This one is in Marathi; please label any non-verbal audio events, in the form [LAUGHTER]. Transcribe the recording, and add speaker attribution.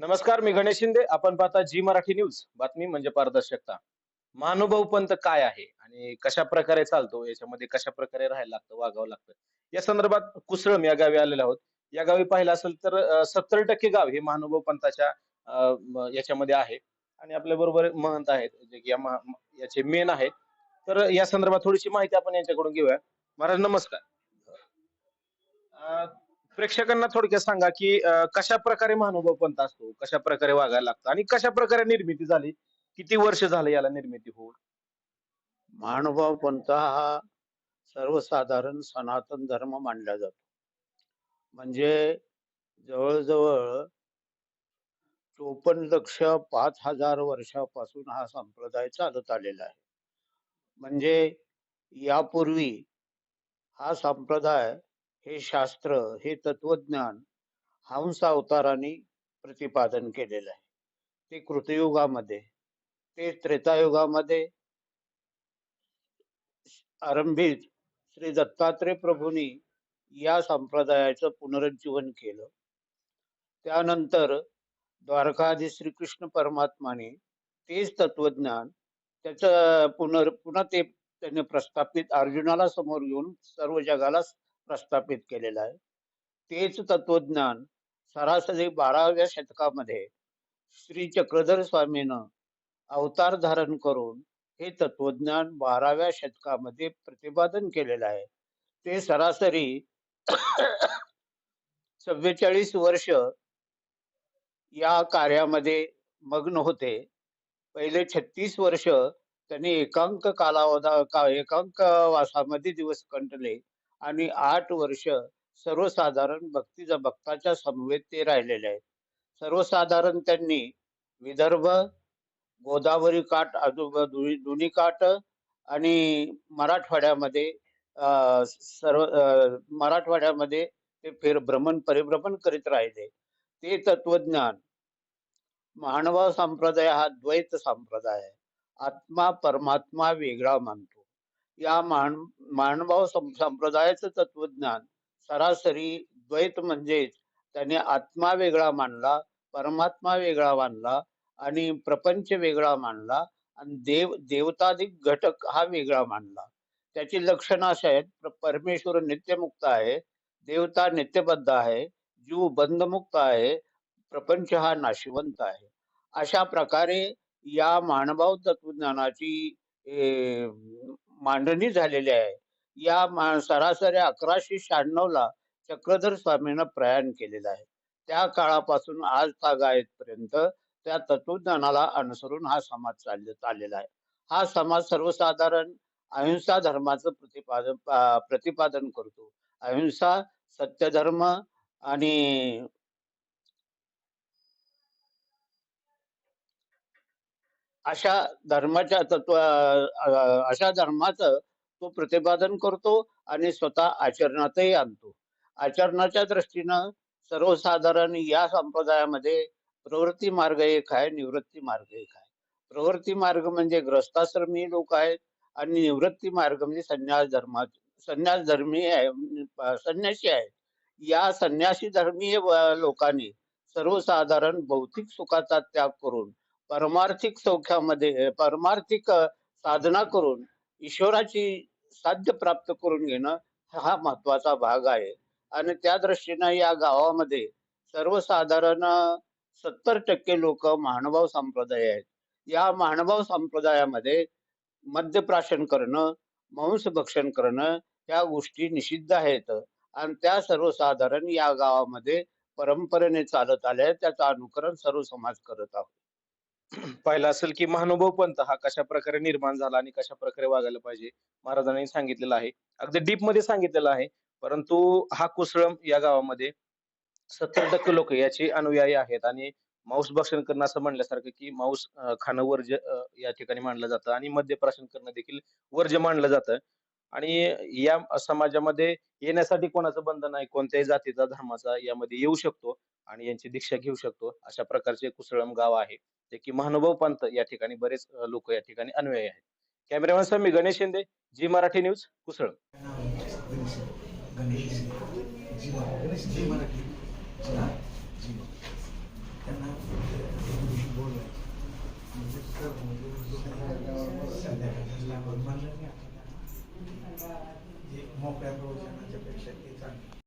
Speaker 1: नमस्कार मी गणेश शिंदे. आपण पाहता जी मराठी न्यूज. बातमी म्हणजे पारदर्शकता. महानुभाव पंत काय आहे आणि कशा प्रकारे चालतो? याच्यामध्ये कशा प्रकारे राहायला लागतं वागावं लागतं? या संदर्भात कुसळम या गावी आलेलो आहोत. या गावी पाहिलं असेल तर सत्तर टक्के गाव हे महानुभाव पंथाच्या याच्यामध्ये आहे. आणि आपल्या बरोबर महंत आहेत जे की या याचे मेन आहेत. तर या संदर्भात थोडीशी माहिती आपण यांच्याकडून घेऊया. महाराज नमस्कार. प्रेक्षकांना थोडक्यात सांगा की अं, कशा प्रकारे महानुभाव पंत असतो? कशा प्रकारे वागायला लागतो? आणि कशा प्रकारे निर्मिती झाली? किती वर्ष झालं याला निर्मिती होऊन?
Speaker 2: महानुभाव पंथ हा सर्वसाधारण सनातन धर्म मानला जातो. म्हणजे जवळजवळ चोपन्न लक्ष पाच हजार वर्षापासून हा संप्रदाय चालत आलेला आहे. म्हणजे यापूर्वी हा संप्रदाय हे शास्त्र हे तत्वज्ञान हंस अवताराने प्रतिपादन केलेलं आहे. ते कृतयुगामध्ये ते त्रेतायुगामध्ये आरंभीत श्री दत्तात्रय प्रभूंनी या संप्रदायाचं पुनरुज्जीवन केलं. त्यानंतर द्वारकाधी श्रीकृष्ण परमात्माने तेच तत्वज्ञान त्याचं पुनर पुन्हा ते त्याने प्रस्थापित अर्जुनाला समोर घेऊन सर्व जगाला प्रस्थापित केलेलं आहे. तेच तत्वज्ञान सरासरी बाराव्या शतकामध्ये श्री चक्रधर स्वामीनं अवतार धारण करून हे तत्वज्ञान बाराव्या शतकामध्ये प्रतिपादन केलेलं आहे. ते सरासरी सव्वेचाळीस वर्ष या कार्यामध्ये मग्न होते. पहिले छत्तीस वर्ष त्यांनी एकांक कालावधा का एकांक वासामध्ये दिवस कंटले. आणि आठ वर्ष सर्वसाधारण भक्तीचा भक्ताच्या समवेत ते राहिलेले आहेत. सर्वसाधारण त्यांनी विदर्भ गोदावरी काठ आजूबा दोन्ही काठ आणि मराठवाड्यामध्ये सर्व मराठवाड्यामध्ये ते फेर भ्रमण परिभ्रमण करीत राहिले. ते तत्वज्ञान मानव संप्रदाय हा द्वैत संप्रदाय आहे. आत्मा परमात्मा वेगळा मानतो. या मान मानभाव संप्रदायाचं तत्वज्ञान सरासरी द्वैत म्हणजेच त्याने आत्मा वेगळा मानला परमात्मा वेगळा मानला आणि प्रपंच वेगळा मानला आणि देव देवताधिक घटक हा वेगळा मानला. त्याची लक्षणं अशी आहेत परमेश्वर नित्यमुक्त आहे देवता नित्यबद्ध आहे जीव बंधमुक्त आहे प्रपंच हा नाशिवंत आहे. अशा प्रकारे या मानभाव तत्वज्ञानाची ए, मांडणी झालेली आहे. या मा- सरासरी अकराशे शहाण्णव ला चक्रधर स्वामीनं प्रयाण केलेलं आहे. त्या काळापासून आज तागायतपर्यंत त्या तत्वज्ञानाला अनुसरून हा समाज चालले चाललेला आहे. हा समाज सर्वसाधारण अहिंसा धर्माचं प्रतिपादन प्रतिपादन करतो. अहिंसा सत्यधर्म आणि अशा धर्माच्या तत्व अशा धर्माचं तो प्रतिपादन करतो आणि स्वतः आचरणातही आणतो. आचरणाच्या दृष्टीनं सर्वसाधारण या संप्रदायामध्ये प्रवृत्ती मार्ग एक आहे निवृत्ती मार्ग एक आहे. प्रवृत्ती मार्ग म्हणजे ग्रस्ताश्रमी लोक आहेत आणि निवृत्ती मार्ग म्हणजे संन्यास धर्मा संन्यास धर्मी आहे संन्यासी आहे या संन्यासी धर्मीय लोकांनी सर्वसाधारण भौतिक सुखाचा त्याग करून परमार्थिक सौख्यामध्ये परमार्थिक साधना करून ईश्वराची साध्य प्राप्त करून घेणं हा महत्त्वाचा भाग आहे. आणि त्या दृष्टीनं या गावामध्ये सर्वसाधारण सत्तर टक्के लोक महानुभाव संप्रदाय आहेत. या महानुभाव संप्रदायामध्ये मद्यप्राशन करणं मांस भक्षण करणं या गोष्टी निषिद्ध आहेत. आणि त्या सर्वसाधारण या गावामध्ये परंपरेने चालत आल्या आहेत. त्याचं अनुकरण सर्व समाज करत आहोत. [CLEARS THROAT]
Speaker 1: पाहिलं असेल की महानुभाव पंत हा कशा प्रकारे निर्माण झाला आणि कशा प्रकारे वागायला पाहिजे महाराजांनी सांगितलेलं आहे. अगदी डीपमध्ये सांगितलेलं आहे परंतु हा कुसळम या गावामध्ये सत्तर टक्के लोक याचे अनुयायी आहेत आणि मांस भक्षण करणं असं म्हणल्यासारखं की मांस खाणं वर्ज्य या ठिकाणी मानलं जातं आणि मद्यप्राशन करणं देखील वर्ज्य मानलं जातं. आणि या समाजामध्ये येण्यासाठी कोणाचं बंधन नाही कोणत्याही जातीचा धर्माचा यामध्ये येऊ शकतो आणि यांची दीक्षा घेऊ शकतो. अशा प्रकारचे कुसळम गाव आहे जे की महानुभाव पंत या ठिकाणी बरेच लोक या ठिकाणी अन्वयी आहेत. कॅमेरामॅन सर मी गणेश शिंदे जी मराठी न्यूज कुसळम.
Speaker 3: जी मराठी. शक्ती चांगली